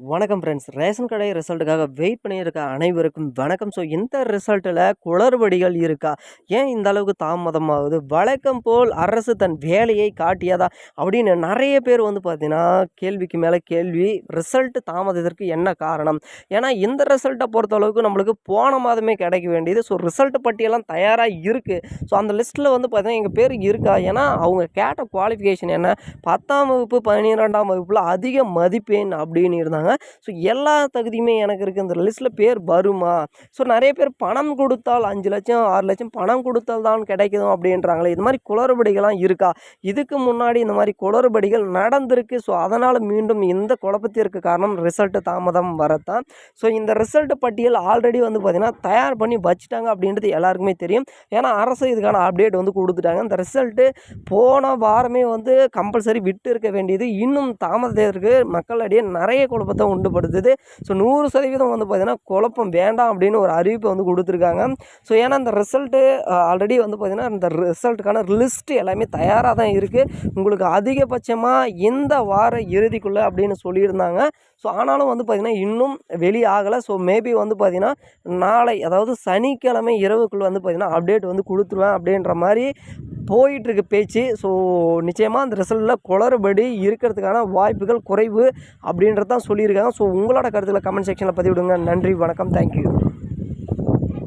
வணக்கம் friends ration கடை ரிசல்ட்டுக்காக wait பண்ணியிருக்க அனைவருக்கும் வணக்கம். ஸோ இந்த ரிசல்ட்டில் குளறுபடிகள் இருக்கா? ஏன் இந்த அளவுக்கு தாமதமாகுது? வழக்கம் போல் அரசு தன் வேலையை காட்டியதா? அப்படின்னு நிறைய பேர் வந்து பார்த்தீங்கன்னா கேள்விக்கு மேலே கேள்வி ரிசல்ட் தாமதத்திற்கு என்ன காரணம்? ஏன்னா இந்த ரிசல்ட்டை பொறுத்தளவுக்கு நம்மளுக்கு போன மாதமே கிடைக்க வேண்டியது. ஸோ ரிசல்ட் பட்டியெல்லாம் தயாராக இருக்குது ஸோ அந்த லிஸ்ட்டில் வந்து பார்த்தீங்கன்னா எங்கள் பேர் இருக்கா? ஏன்னா அவங்க கேட்ட குவாலிஃபிகேஷன் என்ன? பத்தாம் வகுப்பு பன்னிரெண்டாம் வகுப்பில் அதிக மதிப்பெண் அப்படின்னு இருந்தாங்க. ஸோ எல்லா தகுதியுமே எனக்கு இருக்குது இந்த லிஸ்ட்டில் பேர் வருமா? ஸோ நிறைய பேர் பணம் கொடுத்தால் அஞ்சு லட்சம் ஆறு லட்சம் பணம் கொடுத்தால் தான் கிடைக்கும் அப்படின்றாங்களே. இது மாதிரி குளறுபடிகள்லாம் இருக்கா? இதுக்கு முன்னாடி இந்த மாதிரி குளறுபடிகள் நடந்திருக்கு. ஸோ அதனால் மீண்டும் இந்த குழப்பத்திற்கு காரணம் ரிசல்ட்டு தாமதம் வரத்தான். ஸோ இந்த ரிசல்ட் பட்டியல் ஆல்ரெடி வந்து பார்த்திங்கன்னா தயார் பண்ணி வச்சுட்டாங்க அப்படின்றது எல்லாருக்குமே தெரியும். ஏன்னா அரசு இதுக்கான அப்டேட் வந்து கொடுத்துட்டாங்க. இந்த ரிசல்ட்டு போன வாரமே வந்து கம்பல்சரி விட்டு இருக்க வேண்டியது. இன்னும் தாமதத்திற்கு மக்களிடையே நிறைய குழப்பத்தை உண்டுபடுத்துது ஸோ நூறு சதவீதம் வந்து பார்த்திங்கன்னா குழப்பம் வேண்டாம் அப்படின்னு ஒரு அறிவிப்பை வந்து கொடுத்துருக்காங்க. ஸோ ஏன்னா இந்த ரிசல்ட்டு ஆல்ரெடி வந்து பார்த்திங்கன்னா இந்த ரிசல்ட்டுக்கான லிஸ்ட்டு எல்லாமே தயாராக தான் இருக்குது உங்களுக்கு அதிகபட்சமாக இந்த வார இறுதிக்குள்ளே அப்படின்னு சொல்லியிருந்தாங்க. ஸோ ஆனாலும் வந்து பார்த்திங்கன்னா இன்னும் வெளியாகலை. ஸோ மேபி வந்து பார்த்திங்கன்னா நாளை அதாவது சனிக்கிழமை இரவுக்குள்ளே வந்து பார்த்திங்கன்னா அப்டேட் வந்து கொடுத்துருவேன் அப்படின்ற மாதிரி போயிட்டுருக்கு பேச்சு. ஸோ நிச்சயமாக அந்த ரிசல்ட்டில் குளறுபடி இருக்கிறதுக்கான வாய்ப்புகள் குறைவு அப்படின்றதான் சொல்லியிருக்காங்க. ஸோ உங்களோட கருத்துக்களை கமெண்ட் செக்ஷனில் பதிவிடுங்க. நன்றி வணக்கம். தேங்க்யூ